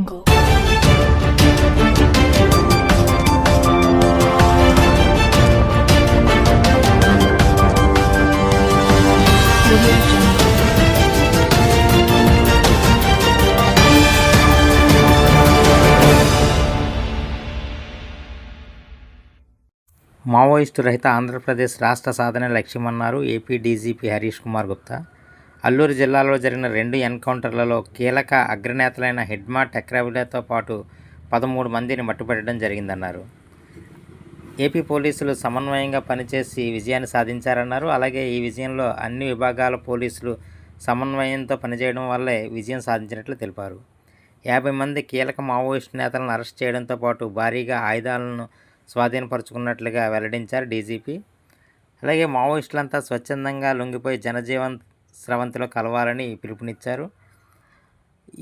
jungle. Maoist రహిత ఆంధ్రప్రదేశ్ రాష్ట్ర సాధన లక్ష్యమన్నారు ఏపీ డీజీపీ హరీష్ కుమార్ గుప్తా అల్లూరు జిల్లాలో జరిగిన రెండు ఎన్కౌంటర్లలో కీలక అగ్రనేతలైన హిడ్మా టెక్రవిలతో పాటు పదమూడు మందిని మట్టుపెట్టడం జరిగిందన్నారు. ఏపీ పోలీసులు సమన్వయంగా పనిచేసి విజయాన్ని సాధించారన్నారు. అలాగే ఈ విజయంలో అన్ని విభాగాల పోలీసులు సమన్వయంతో పనిచేయడం వల్లే విజయం సాధించినట్లు తెలిపారు. యాభై మంది కీలక మావోయిస్టు నేతలను అరెస్ట్ చేయడంతో పాటు భారీగా ఆయుధాలను స్వాధీనపరుచుకున్నట్లుగా వెల్లడించారు డీజీపీ. అలాగే మావోయిస్టులంతా స్వచ్ఛందంగా లొంగిపోయి జనజీవన్ స్రవంతిలో కలవాలని పిలుపునిచ్చారు.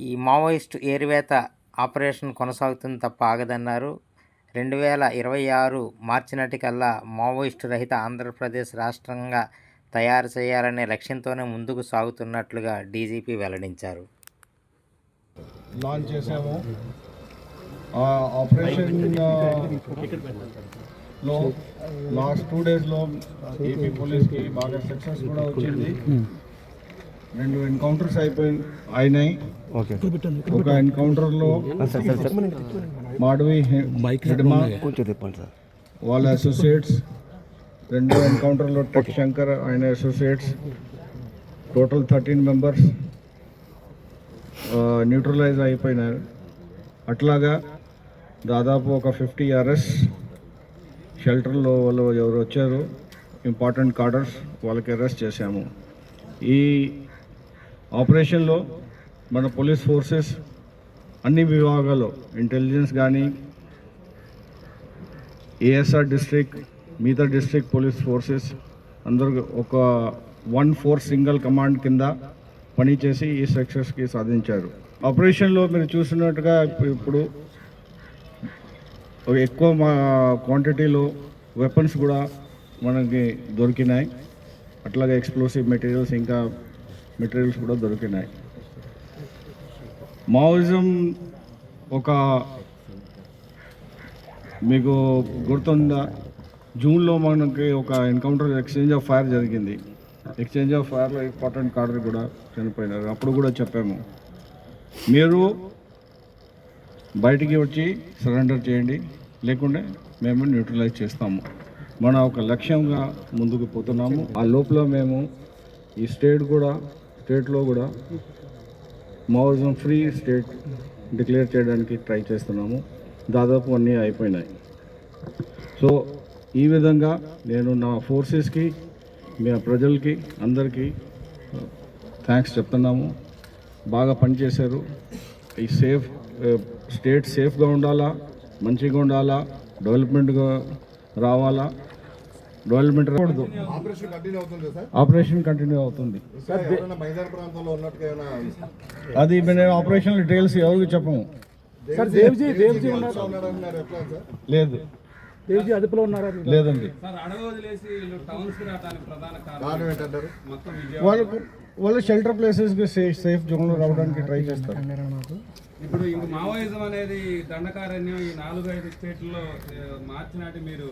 ఈ మావోయిస్టు ఏరివేత ఆపరేషన్ కొనసాగుతుంది తప్ప ఆగదన్నారు. రెండు వేల ఇరవై ఆరు మార్చి నాటికల్లా మావోయిస్టు రహిత ఆంధ్రప్రదేశ్ రాష్ట్రంగా తయారు చేయాలనే లక్ష్యంతోనే ముందుకు సాగుతున్నట్లుగా డీజీపీ వెల్లడించారు. లాంచ్ చేసాము ఆపరేషన్లో లాస్ట్ టూ డేస్లో ఏపీ పోలీస్కి బాగా సక్సెస్ కూడా వచ్చింది. రెండు ఎన్కౌంటర్స్ అయిపోయి అయినాయి. ఒక ఎన్కౌంటర్లో మాడవి హిడ్మా వాళ్ళ అసోసియేట్స్ రెండు ఎన్కౌంటర్లో టెక్ శంకర్ ఆయన associates total thirteen members neutralize అయిపోయినారు. అట్లాగా దాదాపు ఒక ఫిఫ్టీ అరెస్ట్ షెల్టర్లో వాళ్ళు ఎవరు వచ్చారు? ఇంపార్టెంట్ కార్డర్స్ వాళ్ళకి అరెస్ట్ చేశాము. ఈ ఆపరేషన్లో మన పోలీస్ ఫోర్సెస్ అన్ని విభాగాల్లో ఇంటెలిజెన్స్ కానీ ఏఎస్ఆర్ డిస్ట్రిక్ట్ మిగతా డిస్ట్రిక్ట్ పోలీస్ ఫోర్సెస్ అందరూ ఒక వన్ ఫోర్ సింగిల్ కమాండ్ కింద పనిచేసి ఈ సక్సెస్కి సాధించారు. ఆపరేషన్లో మీరు చూసినట్టుగా ఇప్పుడు ఎక్కువ మా క్వాంటిటీలో వెపన్స్ కూడా మనకి దొరికినాయి. అట్లాగే ఎక్స్ప్లోసివ్ మెటీరియల్స్ ఇంకా మెటీరియల్స్ కూడా దొరికినాయి. మావిజం ఒక మీకు గుర్తుందా? జూన్లో మనకి ఒక ఎన్కౌంటర్ ఎక్స్చేంజ్ ఆఫ్ ఫైర్ జరిగింది. ఎక్స్చేంజ్ ఆఫ్ ఫైర్లో ఇంపార్టెంట్ కార్డర్ కూడా చనిపోయినారు. అప్పుడు కూడా చెప్పాము. మీరు బయటికి వచ్చి సరెండర్ చేయండి. లేకుంటే మేము న్యూట్రలైజ్ చేస్తాము. మన ఒక లక్ష్యంగా ముందుకు పోతున్నాము. ఆ లోపల మేము ఈ స్టేట్ కూడా స్టేట్లో కూడా మావోయిజం ఫ్రీ స్టేట్ డిక్లేర్ చేయడానికి ట్రై చేస్తున్నాము. దాదాపు అన్నీ అయిపోయినాయి. సో ఈ విధంగా నేను నా ఫోర్సెస్కి మీ ప్రజలకి అందరికీ థ్యాంక్స్ చెప్తున్నాము. బాగా పనిచేశారు. ఈ సేఫ్ స్టేట్ సేఫ్గా ఉండాలా మంచిగా ఉండాలా డెవలప్మెంట్గా రావాలా డెవలప్మెంట్ రాకూడదు. ఆపరేషన్ కంటిన్యూ అవుతుంది సార్? ఆపరేషన్ కంటిన్యూ అవుతుంది. సార్ ఎవరైనా మైదాన ప్రాంతంలో ఉన్నట్టుగా ఏమైనా అది మేము ఆపరేషన్ డీటెయిల్స్ ఎవరికి చెప్పము. సార్ దేవ్జీ దేవ్జీ ఉన్నారు? ఉన్నారన్నారు ఎట్లా సార్? లేదు. దేవ్జీ అదుపులో ఉన్నారా లేదండి. వాళ్ళు వాళ్ళు షెల్టర్ ప్లేసెస్కి సేఫ్ సేఫ్ జోన్లో రావడానికి ట్రై చేస్తారు. ఇప్పుడు ఇంక మావోయిజం అనేది దండకారణ్యం ఈ నాలుగు ఐదు స్టేట్లలో ఏ, మార్చి నాటి మీరు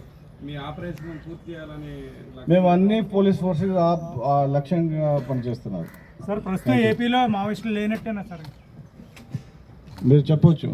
మీ ఆపరేషన్ పూర్తి చేయాలని లక్ష్యం- మేము అన్ని పోలీస్ ఫోర్సెస్ లక్ష్యంగా పనిచేస్తున్నారు సార్ ప్రస్తుతం ఏపీలో మావోయిస్టులు లేనట్టేనా సార్? మీరు చెప్పొచ్చు.